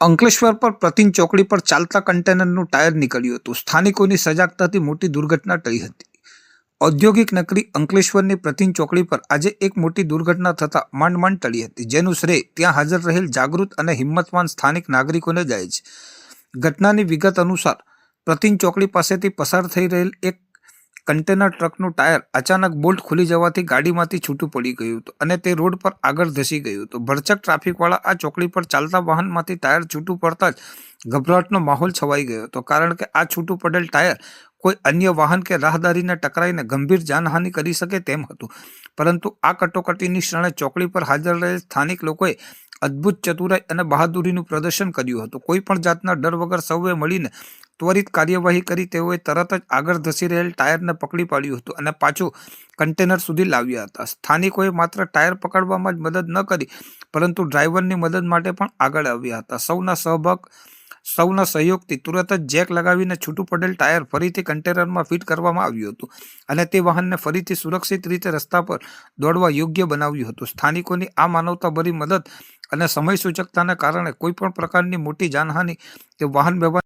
અંકલેશ્વર પર પ્રતિન ચોકડી પર ચાલતા કન્ટેનરનું ટાયર નીકળ્યું હતું. સ્થાનિકોની સજાગતાથી મોટી દુર્ઘટના ટળી હતી. ઔદ્યોગિક નગરી અંકલેશ્વરની પ્રતિન ચોકડી પર આજે એક મોટી દુર્ઘટના થતાં માંડ માંડ ટળી હતી, જેનું શ્રેય ત્યાં હાજર રહેલ જાગૃત અને હિંમતવાન સ્થાનિક નાગરિકોને જાય છે. ઘટનાની વિગત અનુસાર, પ્રતિન ચોકડી પાસેથી પસાર થઈ રહેલ એક કન્ટેનર ટ્રકનું ટાયર અચાનક બોલ્ટ ખુલી જવાથી ગાડીમાંથી છૂટું પડી ગયું હતું અને તે રોડ પર આગળ ધસી ગયું હતું. ભરચક ટ્રાફિકવાળા આ ચોકડી પર ચાલતા વાહનમાંથી ટાયર છૂટું પડતા જ ગભરાટનો માહોલ છવાઈ ગયો હતો. કારણ કે આ છૂટું પડેલ ટાયર કોઈ અન્ય વાહન કે રાહદારીને ટકરાઈને ગંભીર જાનહાનિ કરી શકે તેમ હતું. પરંતુ આ કટોકટીની ક્ષણે ચોકડી પર હાજર રહેલ સ્થાનિક લોકોએ અદ્ભુત ચતુરાઈ અને બહાદુરીનું પ્રદર્શન કર્યું હતું. કોઈ પણ જાતના ડર વગર સૌએ મળીને ત્વરિત કાર્યવાહી કરી તેઓએ તરત જ આગળ ધસી રહેલ ટાયરને પકડી પાડ્યું હતું અને પાછું કન્ટેનર સુધી લાવ્યા હતા. સ્થાનિકોએ માત્ર ટાયર પકડવામાં જ મદદ ન કરી, પરંતુ ડ્રાઈવરની મદદ માટે પણ આગળ આવ્યા હતા. સૌના સહભાગ, સૌના સહયોગથી તુરત જ જેક લગાવીને છૂટું પડેલ ટાયર ફરીથી કન્ટેનરમાં ફિટ કરવામાં આવ્યું હતું અને તે વાહનને ફરીથી સુરક્ષિત રીતે રસ્તા પર દોડવા યોગ્ય બનાવ્યું હતું. સ્થાનિકોની આ માનવતાભરી મદદ અને સમય સૂચકતાને કારણે કોઈ પણ પ્રકારની મોટી જાનહાનિ કે વાહન વ્યવહાર